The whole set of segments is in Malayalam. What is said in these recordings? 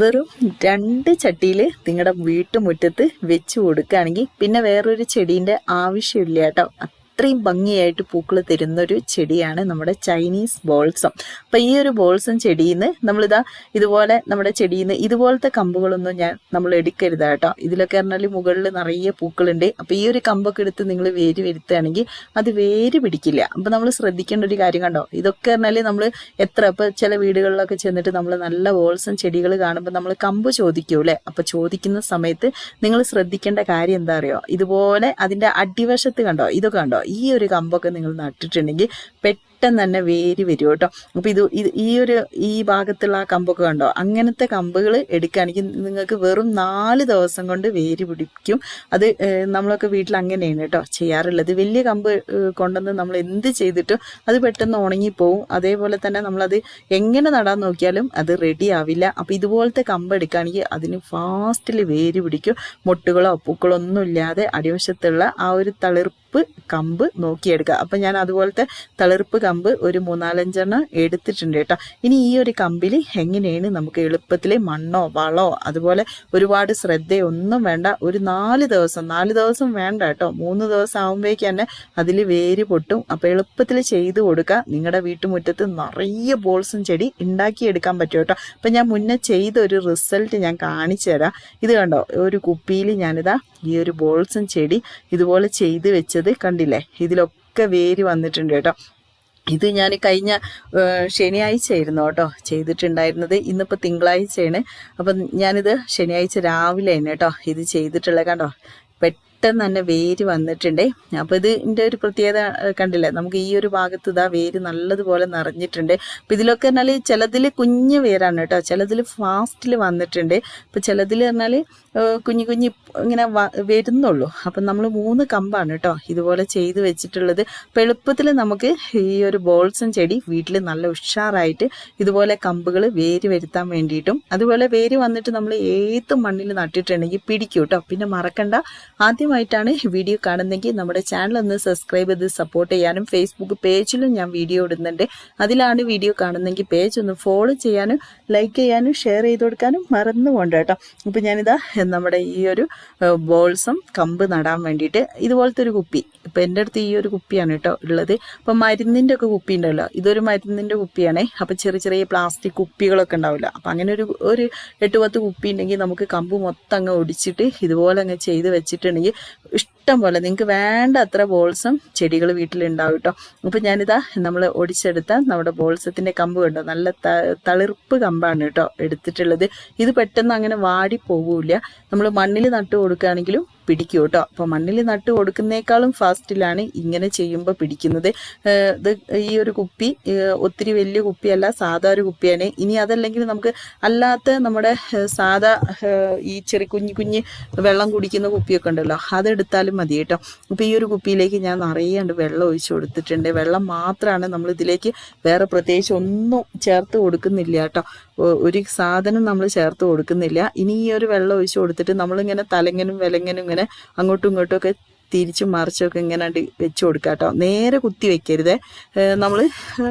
വെറും രണ്ട് ചട്ടിയിൽ നിങ്ങളുടെ വീട്ടുമുറ്റത്ത് വെച്ച് കൊടുക്കുകയാണെങ്കിൽ പിന്നെ വേറൊരു ചെടീന്റെ ആവശ്യമില്ല കേട്ടോ. അത്രയും ഭംഗിയായിട്ട് പൂക്കൾ തരുന്നൊരു ചെടിയാണ് നമ്മുടെ ചൈനീസ് ബോൾസം. അപ്പം ഈ ഒരു ബോൾസം ചെടിയിൽ നിന്ന് നമ്മളിതാ ഇതുപോലെ നമ്മുടെ ചെടിയിൽ നിന്ന് ഇതുപോലത്തെ കമ്പുകളൊന്നും ഞാൻ നമ്മൾ എടുക്കരുത് കേട്ടോ. ഇതിലൊക്കെ പറഞ്ഞാൽ മുകളിൽ നിറയെ പൂക്കളുണ്ട്. അപ്പം ഈ ഒരു കമ്പൊക്കെ എടുത്ത് നിങ്ങൾ വേര് വരുത്തുകയാണെങ്കിൽ അത് വേര് പിടിക്കില്ല. അപ്പം നമ്മൾ ശ്രദ്ധിക്കേണ്ട ഒരു കാര്യം കണ്ടോ? ഇതൊക്കെ പറഞ്ഞാൽ നമ്മൾ എത്ര ഇപ്പം ചില വീടുകളിലൊക്കെ ചെന്നിട്ട് നമ്മൾ നല്ല ബോൾസം ചെടികൾ കാണുമ്പോൾ നമ്മൾ കമ്പ് ചോദിക്കൂലേ അപ്പം ചോദിക്കുന്ന സമയത്ത് നിങ്ങൾ ശ്രദ്ധിക്കേണ്ട കാര്യം എന്താ അറിയോ? ഇതുപോലെ അതിന്റെ അടിവശത്ത് കണ്ടോ? ഇതൊക്കെ കണ്ടോ? ഈ ഒരു കമ്പൊക്കെ നിങ്ങൾ നട്ടിട്ടുണ്ടെങ്കിൽ പെട്ടെന്ന് തന്നെ വേരി വരും കേട്ടോ. അപ്പോൾ ഇത് ഈ ഒരു ഈ ഭാഗത്തുള്ള ആ കമ്പൊക്കെ കണ്ടോ? അങ്ങനത്തെ കമ്പുകൾ എടുക്കുകയാണെങ്കിൽ നിങ്ങൾക്ക് വെറും നാല് ദിവസം കൊണ്ട് വേര് പിടിക്കും. അത് നമ്മളൊക്കെ വീട്ടിൽ അങ്ങനെയാണ് കേട്ടോ ചെയ്യാറുള്ളത്. വലിയ കമ്പ് കൊണ്ടുവന്ന് നമ്മൾ എന്ത് ചെയ്തിട്ടും അത് പെട്ടെന്ന് ഉണങ്ങിപ്പോവും. അതേപോലെ തന്നെ നമ്മളത് എങ്ങനെ നടാൻ നോക്കിയാലും അത് റെഡി ആവില്ല. അപ്പോൾ ഇതുപോലത്തെ കമ്പ് എടുക്കുകയാണെങ്കിൽ അതിന് ഫാസ്റ്റിൽ വേര് പിടിക്കും. മുട്ടുകളോ പൂക്കളോ ഒന്നും ഇല്ലാതെ അടിവശത്തുള്ള ആ ഒരു തളിർപ്പ് കമ്പ് നോക്കിയെടുക്കുക. അപ്പം ഞാൻ അതുപോലത്തെ തളിർപ്പ് കമ്പ് ഒരു മൂന്നാലഞ്ചെണ്ണം എടുത്തിട്ടുണ്ട് കേട്ടോ. ഇനി ഈ ഒരു കമ്പിൽ എങ്ങനെയാണ് നമുക്ക് എളുപ്പത്തിൽ മണ്ണോ വളോ അതുപോലെ ഒരുപാട് ശ്രദ്ധയൊന്നും വേണ്ട. ഒരു നാല് ദിവസം നാല് ദിവസം വേണ്ട കേട്ടോ. മൂന്ന് ദിവസം ആകുമ്പോഴേക്ക് തന്നെ അതിൽ വേര് പൊട്ടും. അപ്പോൾ എളുപ്പത്തിൽ ചെയ്ത് കൊടുക്കുക നിങ്ങളുടെ വീട്ടുമുറ്റത്ത് നിറയെ ബോൾസും ചെടി ഉണ്ടാക്കിയെടുക്കാൻ പറ്റും കേട്ടോ. അപ്പം ഞാൻ മുന്നേ ചെയ്ത ഒരു റിസൾട്ട് ഞാൻ കാണിച്ചു തരാം. ഇത് കണ്ടോ? ഒരു കുപ്പിയിൽ ഞാനിതാ ഈ ഒരു ബോൾസും ചെടി ഇതുപോലെ ചെയ്ത് വെച്ചത് കണ്ടില്ലേ? ഇതിലൊക്കെ വേര് വന്നിട്ടുണ്ട് കേട്ടോ. ഇത് ഞാൻ കഴിഞ്ഞ ശനിയാഴ്ചയായിരുന്നു കേട്ടോ ചെയ്തിട്ടുണ്ടായിരുന്നത്. ഇന്നിപ്പോൾ തിങ്കളാഴ്ചയാണ്. അപ്പം ഞാനിത് ശനിയാഴ്ച രാവിലെ തന്നെ കേട്ടോ ഇത് ചെയ്തിട്ടുള്ളത്. കണ്ടോ? പെട്ടെന്ന് തന്നെ വേര് വന്നിട്ടുണ്ട്. അപ്പോൾ ഇത് ഇതിന്റെ ഒരു പ്രത്യേകത കണ്ടില്ലേ? നമുക്ക് ഈ ഒരു ഭാഗത്ത് ഇതാ വേര് നല്ലതുപോലെ നിറഞ്ഞിട്ടുണ്ട്. അപ്പോൾ ഇതിലൊക്കെ പറഞ്ഞാൽ ചിലതിൽ കുഞ്ഞ് വേരാണ് കേട്ടോ. ചിലതിൽ ഫാസ്റ്റിൽ വന്നിട്ടുണ്ട്. ഇപ്പോൾ ചിലതിൽ പറഞ്ഞാൽ കുഞ്ഞു കുഞ്ഞ് ഇങ്ങനെ വരുന്നുള്ളൂ. അപ്പം നമ്മൾ മൂന്ന് കമ്പാണ് കേട്ടോ ഇതുപോലെ ചെയ്ത് വെച്ചിട്ടുള്ളത്. അപ്പം എളുപ്പത്തിൽ നമുക്ക് ഈ ഒരു ബോൾസും ചെടി വീട്ടിൽ നല്ല ഉഷാറായിട്ട് ഇതുപോലെ കമ്പുകൾ വേര് വരുത്താൻ വേണ്ടിയിട്ടും അതുപോലെ വേര് വന്നിട്ട് നമ്മൾ ഏത് മണ്ണിൽ നട്ടിട്ടുണ്ടെങ്കിൽ പിടിക്കും കേട്ടോ. പിന്നെ മറക്കണ്ട. ആദ്യമായിട്ടാണ് വീഡിയോ കാണുന്നെങ്കിൽ നമ്മുടെ ചാനൽ ഒന്ന് സബ്സ്ക്രൈബ് ചെയ്ത് സപ്പോർട്ട് ചെയ്യാനും ഫേസ്ബുക്ക് പേജിലും ഞാൻ വീഡിയോ ഇടുന്നുണ്ട്. അതിലാണ് വീഡിയോ കാണുന്നെങ്കിൽ പേജ് ഒന്ന് ഫോളോ ചെയ്യാനും ലൈക്ക് ചെയ്യാനും ഷെയർ ചെയ്ത് കൊടുക്കാനും മറന്നു പോകണ്ട കേട്ടോ. അപ്പം ഞാനിതാ നമ്മുടെ ഈ ഒരു ബോൾസും കമ്പ് നടാൻ വേണ്ടിയിട്ട് ഇതുപോലത്തെ ഒരു കുപ്പി. ഇപ്പം എന്റെ അടുത്ത് ഈ ഒരു കുപ്പിയാണ് കേട്ടോ ഉള്ളത്. അപ്പോൾ മരുന്നിന്റെ ഒക്കെ കുപ്പി ഉണ്ടല്ലോ. ഇതൊരു മരുന്നിന്റെ കുപ്പിയാണേ. അപ്പം ചെറിയ ചെറിയ പ്ലാസ്റ്റിക് കുപ്പികളൊക്കെ ഉണ്ടാവില്ല. അപ്പം അങ്ങനെ ഒരു ഒരു എട്ട് പത്ത് കുപ്പി ഉണ്ടെങ്കിൽ നമുക്ക് കമ്പ് മൊത്തം അങ്ങ് ഒടിച്ചിട്ട് ഇതുപോലെ അങ്ങ് ചെയ്ത് വെച്ചിട്ടുണ്ടെങ്കിൽ ഇഷ്ടം പോലെ നിങ്ങൾക്ക് വേണ്ട അത്ര ബോൾസും ചെടികൾ വീട്ടിലുണ്ടാവും കേട്ടോ. അപ്പം ഞാനിതാ നമ്മൾ ഒടിച്ചെടുത്ത നമ്മുടെ ബോൾസത്തിന്റെ കമ്പ് കണ്ടോ? നല്ല തളിർപ്പ് കമ്പാണ് കേട്ടോ എടുത്തിട്ടുള്ളത്. ഇത് പെട്ടെന്ന് അങ്ങനെ വാടി പോകൂല നമ്മൾ മണ്ണിൽ നട്ട് കൊടുക്കുകയാണെങ്കിലും പിടിക്കും കേട്ടോ അപ്പോൾ മണ്ണിൽ നട്ട് കൊടുക്കുന്നേക്കാളും ഫാസ്റ്റിലാണ് ഇങ്ങനെ ചെയ്യുമ്പോൾ പിടിക്കുന്നത്. ഇത് ഈ ഒരു കുപ്പി ഒത്തിരി വലിയ കുപ്പിയല്ല സാധാ ഒരു കുപ്പിയാണ്. ഇനി അതല്ലെങ്കിൽ നമുക്ക് അല്ലാത്ത നമ്മുടെ സാധാ ഈ ചെറിയ കുഞ്ഞു കുഞ്ഞ് വെള്ളം കുടിക്കുന്ന കുപ്പിയൊക്കെ ഉണ്ടല്ലോ അതെടുത്താലും മതി കേട്ടോ. അപ്പോൾ ഈ ഒരു കുപ്പിയിലേക്ക് ഞാൻ നിറയേണ്ട വെള്ളം ഒഴിച്ചു കൊടുത്തിട്ടുണ്ട്. വെള്ളം മാത്രമാണ് നമ്മൾ ഇതിലേക്ക് വേറെ പ്രത്യേകിച്ച് ഒന്നും ചേർത്ത് കൊടുക്കുന്നില്ല കേട്ടോ. ഒരു സാധനം നമ്മൾ ചേർത്ത് കൊടുക്കുന്നില്ല. ഇനി ഈ ഒരു വെള്ളം ഒഴിച്ചു കൊടുത്തിട്ട് നമ്മളിങ്ങനെ തലങ്ങനും വിലങ്ങനും ഇങ്ങനെ അങ്ങോട്ടും ഇങ്ങോട്ടും ഒക്കെ തിരിച്ചും മറിച്ചൊക്കെ ഇങ്ങനെ വെച്ച് കൊടുക്കുക കേട്ടോ നേരെ കുത്തി വെക്കരുത്. നമ്മൾ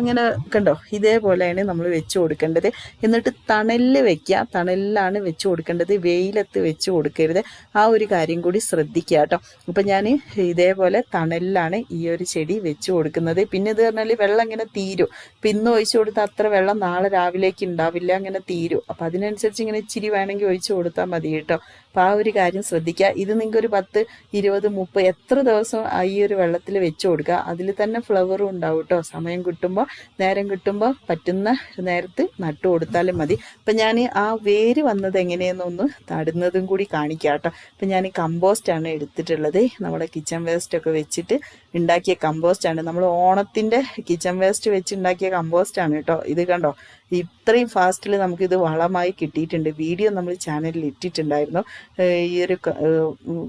ഇങ്ങനെ കണ്ടോ? ഇതേപോലെയാണ് നമ്മൾ വെച്ച് കൊടുക്കേണ്ടത്. എന്നിട്ട് തണലിൽ വെക്കുക. തണലിലാണ് വെച്ച് കൊടുക്കേണ്ടത്. വെയിലത്ത് വെച്ച് കൊടുക്കരുത്. ആ ഒരു കാര്യം കൂടി ശ്രദ്ധിക്കുക കേട്ടോ. അപ്പം ഞാൻ ഇതേപോലെ തണലിലാണ് ഈ ഒരു ചെടി വെച്ച് കൊടുക്കുന്നത്. പിന്നെ ഇത് പറഞ്ഞാൽ വെള്ളം ഇങ്ങനെ തീരും. പിന്നെ ഇന്ന് ഒഴിച്ചു കൊടുത്താൽ അത്ര വെള്ളം നാളെ രാവിലേക്ക് ഉണ്ടാവില്ല. അങ്ങനെ തീരും. അപ്പം അതിനനുസരിച്ച് ഇങ്ങനെ ഇച്ചിരി വേണമെങ്കിൽ ഒഴിച്ചു കൊടുത്താൽ മതി കേട്ടോ. അപ്പം ആ ഒരു കാര്യം ശ്രദ്ധിക്കുക. ഇത് നിങ്ങൾക്ക് ഒരു പത്ത് ഇരുപത് മുപ്പത് എത്ര ദിവസം ഈ ഒരു വെള്ളത്തിൽ വെച്ച് കൊടുക്കുക. അതിൽ തന്നെ ഫ്ലവറും ഉണ്ടാവും കേട്ടോ സമയം കിട്ടുമ്പോൾ നേരം കിട്ടുമ്പോൾ പറ്റുന്ന നേരത്ത് നട്ടു കൊടുത്താലും മതി. അപ്പം ഞാൻ ആ വേര് വന്നത് എങ്ങനെയെന്നൊന്ന് നടുന്നതും കൂടി കാണിക്കാം കേട്ടോ അപ്പം ഞാൻ കമ്പോസ്റ്റാണ് എടുത്തിട്ടുള്ളത്. നമ്മുടെ കിച്ചൺ വേസ്റ്റ് ഒക്കെ വെച്ചിട്ട് ഉണ്ടാക്കിയ കമ്പോസ്റ്റാണ് നമ്മൾ ഓണത്തിന്റെ കിച്ചൺ വേസ്റ്റ് വെച്ച് ഉണ്ടാക്കിയ കമ്പോസ്റ്റാണ് കേട്ടോ ഇത് കണ്ടോ? ഇത്രയും ഫാസ്റ്റിൽ നമുക്കിത് വളമായി കിട്ടിയിട്ടുണ്ട്. വീഡിയോ നമ്മൾ ചാനലിൽ ഇട്ടിട്ടുണ്ടായിരുന്നു. ഈ ഒരു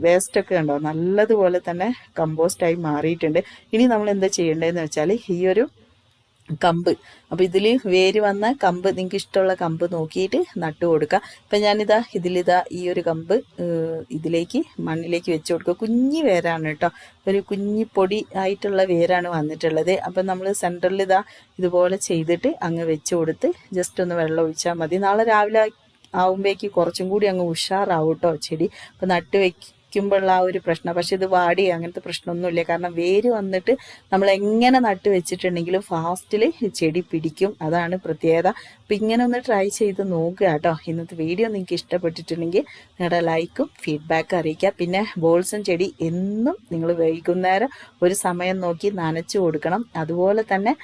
വേസ്റ്റൊക്കെ കണ്ടോ നല്ലതുപോലെ തന്നെ കമ്പോസ്റ്റായി മാറിയിട്ടുണ്ട്. ഇനി നമ്മൾ എന്താ ചെയ്യേണ്ടതെന്ന് വെച്ചാൽ ഈ ഒരു കമ്പ്. അപ്പോൾ ഇതിൽ വേര് വന്ന കമ്പ് നിങ്ങൾക്ക് ഇഷ്ടമുള്ള കമ്പ് നോക്കിയിട്ട് നട്ടു കൊടുക്കുക അപ്പം ഞാനിതാ ഇതിലിതാ ഈ ഒരു കമ്പ് ഇതിലേക്ക് മണ്ണിലേക്ക് വെച്ച് കൊടുക്കുക കുഞ്ഞി വേരാണ് കേട്ടോ. ഒരു കുഞ്ഞി പൊടി ആയിട്ടുള്ള വേരാണ് വന്നിട്ടുള്ളത്. അപ്പം നമ്മൾ സെന്ററിൽ ഇതാ ഇതുപോലെ ചെയ്തിട്ട് അങ്ങ് വെച്ച് കൊടുത്ത് ജസ്റ്റ് ഒന്ന് വെള്ളം ഒഴിച്ചാൽ മതി. നാളെ രാവിലെ ആവുമ്പോഴേക്ക് കുറച്ചും കൂടി അങ്ങ് ഉഷാറാവും കേട്ടോ ചെടി. അപ്പം നട്ട് വെക്കുമ്പോഴുള്ള ആ ഒരു പ്രശ്നം. പക്ഷെ ഇത് വാടി അങ്ങനത്തെ പ്രശ്നമൊന്നുമില്ല. കാരണം വേര് വന്നിട്ട് നമ്മൾ എങ്ങനെ നട്ട് വെച്ചിട്ടുണ്ടെങ്കിലും ഫാസ്റ്റിൽ ചെടി പിടിക്കും. അതാണ് പ്രത്യേകത. അപ്പം ഇങ്ങനെ ഒന്ന് ട്രൈ ചെയ്ത് നോക്കുക കേട്ടോ. ഇന്നത്തെ വീഡിയോ നിങ്ങൾക്ക് ഇഷ്ടപ്പെട്ടിട്ടുണ്ടെങ്കിൽ നിങ്ങളുടെ ലൈക്കും ഫീഡ്ബാക്കും അറിയിക്കുക. പിന്നെ ബോൾസും ചെടി എന്നും നിങ്ങൾ വൈകുന്നേരം ഒരു സമയം നോക്കി നനച്ചു കൊടുക്കണം. അതുപോലെ തന്നെ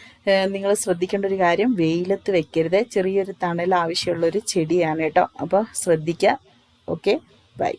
നിങ്ങൾ ശ്രദ്ധിക്കേണ്ട ഒരു കാര്യം വെയിലത്ത് വെക്കരുത്. ചെറിയൊരു തണൽ ആവശ്യമുള്ള ഒരു ചെടിയാണ് കേട്ടോ. അപ്പോൾ ശ്രദ്ധിക്കുക. Okay bye.